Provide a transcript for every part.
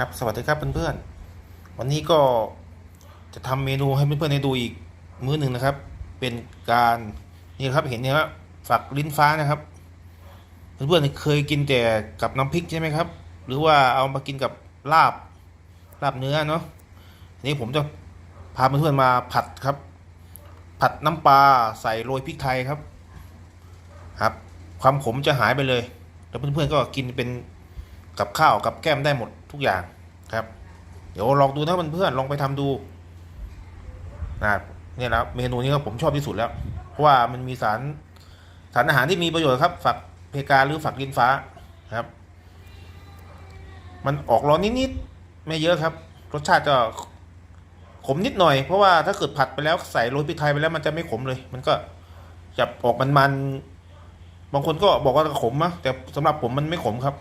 ครับสวัสดีครับเพื่อนๆ วันนี้ก็จะทำเมนูให้เพื่อนๆได้ดูอีกมื้อหนึ่งนะครับ เป็นการนี่ครับเห็นเนี่ยครับฝักลิ้นฟ้านะครับ เพื่อนๆเคยกินแต่กับน้ำพริกใช่ไหมครับ หรือว่าเอามากินกับลาบลาบเนื้อเนาะทีนี้ผมจะพาเพื่อนๆมาผัดครับ ผัดน้ำปลาใส่โรยพริกไทยครับ ครับ ความขมจะหายไปเลย แล้วเพื่อนๆก็กินเป็น กับข้าวกับแก้มได้หมดทุกอย่างครับ เดี๋ยวลองดูนะเพื่อนๆลองไปทำดูนะเนี่ยแล้วเมนูนี้ก็ผมชอบที่สุดแล้ว เพราะว่ามันมีสารสารอาหารที่มีประโยชน์ครับ ฝักเพกาหรือฝักลินฟ้าครับ มันออกร้อนนิดๆไม่เยอะครับ รสชาติจะขมนิดหน่อย เพราะว่าถ้าเกิดผัดไปแล้วใส่โรยพริกไทยไปแล้วมันจะไม่ขมเลย มันก็จะออกมันๆบางคนก็บอกว่าขมนะแต่สำหรับผมมันไม่ขมครับ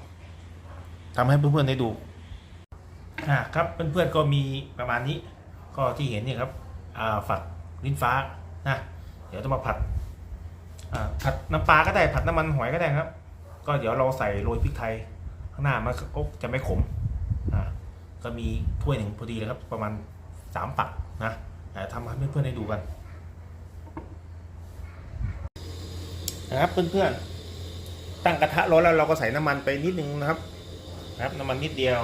ทำให้เพื่อนๆได้ดูอ่าครับเพื่อนๆก็มีประมาณนี้ ก็ที่เห็นเนี่ยครับอ่าฝักลิ้นฟ้านะเดี๋ยวจะมาผัดอ่าผัดน้ำปลาก็ได้ผัดน้ำมันหอยก็ได้ครับ ก็เดี๋ยวเราใส่โรยพริกไทยข้างหน้ามันก็จะไม่ขมอ่าก็มีถ้วยหนึ่งพอดีเลยครับ ประมาณสามปักนะเดี๋ยวทำให้เพื่อนๆได้ดูกันนะครับเพื่อนๆตั้งกระทะร้อนแล้วเราก็ใส่น้ำมันไปนิดนึงนะครับ ครับน้ำมันนิดเดียว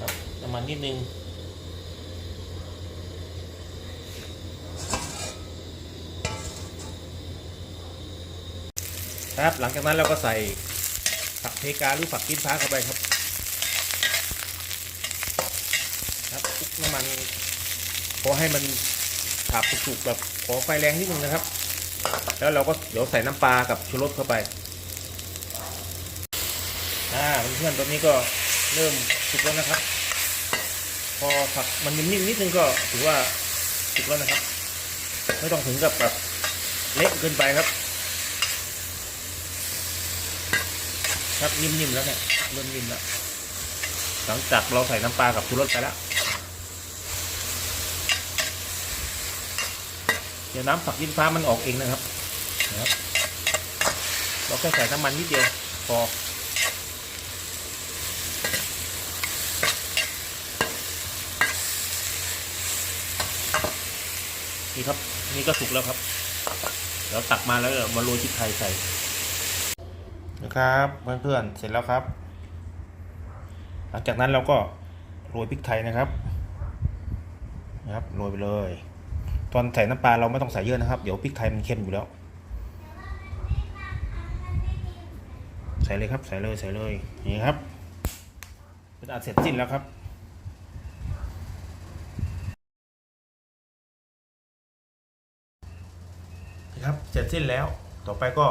ครับน้ำมันนิดนึงครับหลังจากนั้นเราก็ใส่ฝักเพกาหรือฝักกินฟ้าเข้าไปครับ ครับคลุกน้ำมันพอให้มันฉาบสุกๆแบบขอไฟแรงนิดนึงนะครับ แล้วเราก็เดี๋ยวใส่น้ำปลากับชูรสเข้าไป อ่าเพื่อนๆตอนนี้ก็เริ่มสุกแล้วนะครับ พอผักมันนิ่มๆนิดนึงก็ถือว่าสุกแล้วนะครับ ไม่ต้องถึงกับแบบเละเกินไปครับ ครับนิ่มๆแล้วเนี่ยเริ่มนิ่มแล้วหลังจากเราใส่น้ำปลากับชูรสไปแล้วเดี๋ยวน้ำผักยินฟ้ามันออกเองนะครับนะครับ เราแค่ใส่น้ำมันนิดเดียวพอ นี่ครับ นี่ก็สุกแล้วครับเดี๋ยวตักมาแล้วมาโรยพริกไทยใส่นะครับเพื่อนๆเสร็จแล้วครับ หลังจากนั้นเราก็โรยพริกไทยนะครับนะครับโรยไปเลย ตอนใส่น้ำปลาเราไม่ต้องใส่เยอะนะครับ เดี๋ยวพริกไทยมันเค็มอยู่แล้ว ใส่เลยครับใส่เลยใส่เลยนี่ครับเป็นอันเสร็จสิ้นแล้วครับ นี่ครับเสร็จสิ้นแล้วต่อไปก็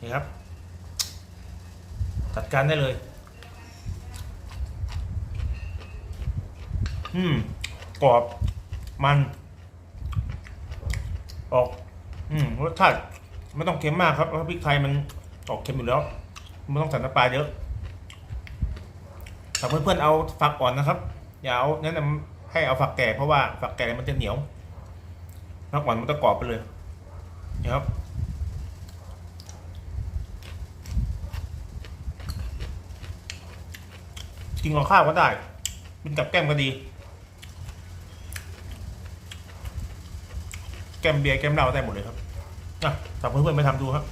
นี่ครับ จัดการได้เลย อืมกรอบมัน ออก อืมรสชาติไม่ต้องเค็มมากครับเพราะพริกไทยมันออกเค็มอยู่แล้วไม่ต้องใส่น้ำปลาเยอะถ้าเพื่อนๆเอาฝักอ่อนนะครับ อย่าเอาแนะนำให้เอาฝักแก่เพราะว่าฝักแก่มันจะเหนียวฝักอ่อนมันจะกรอบไปเลย นะครับกินกับข้าวก็ได้เป็นกับแก้มก็ดี แก้มเบียร์แก้มเหล้าได้หมดเลยครับอะฝากเพื่อนๆไปทำดูครับ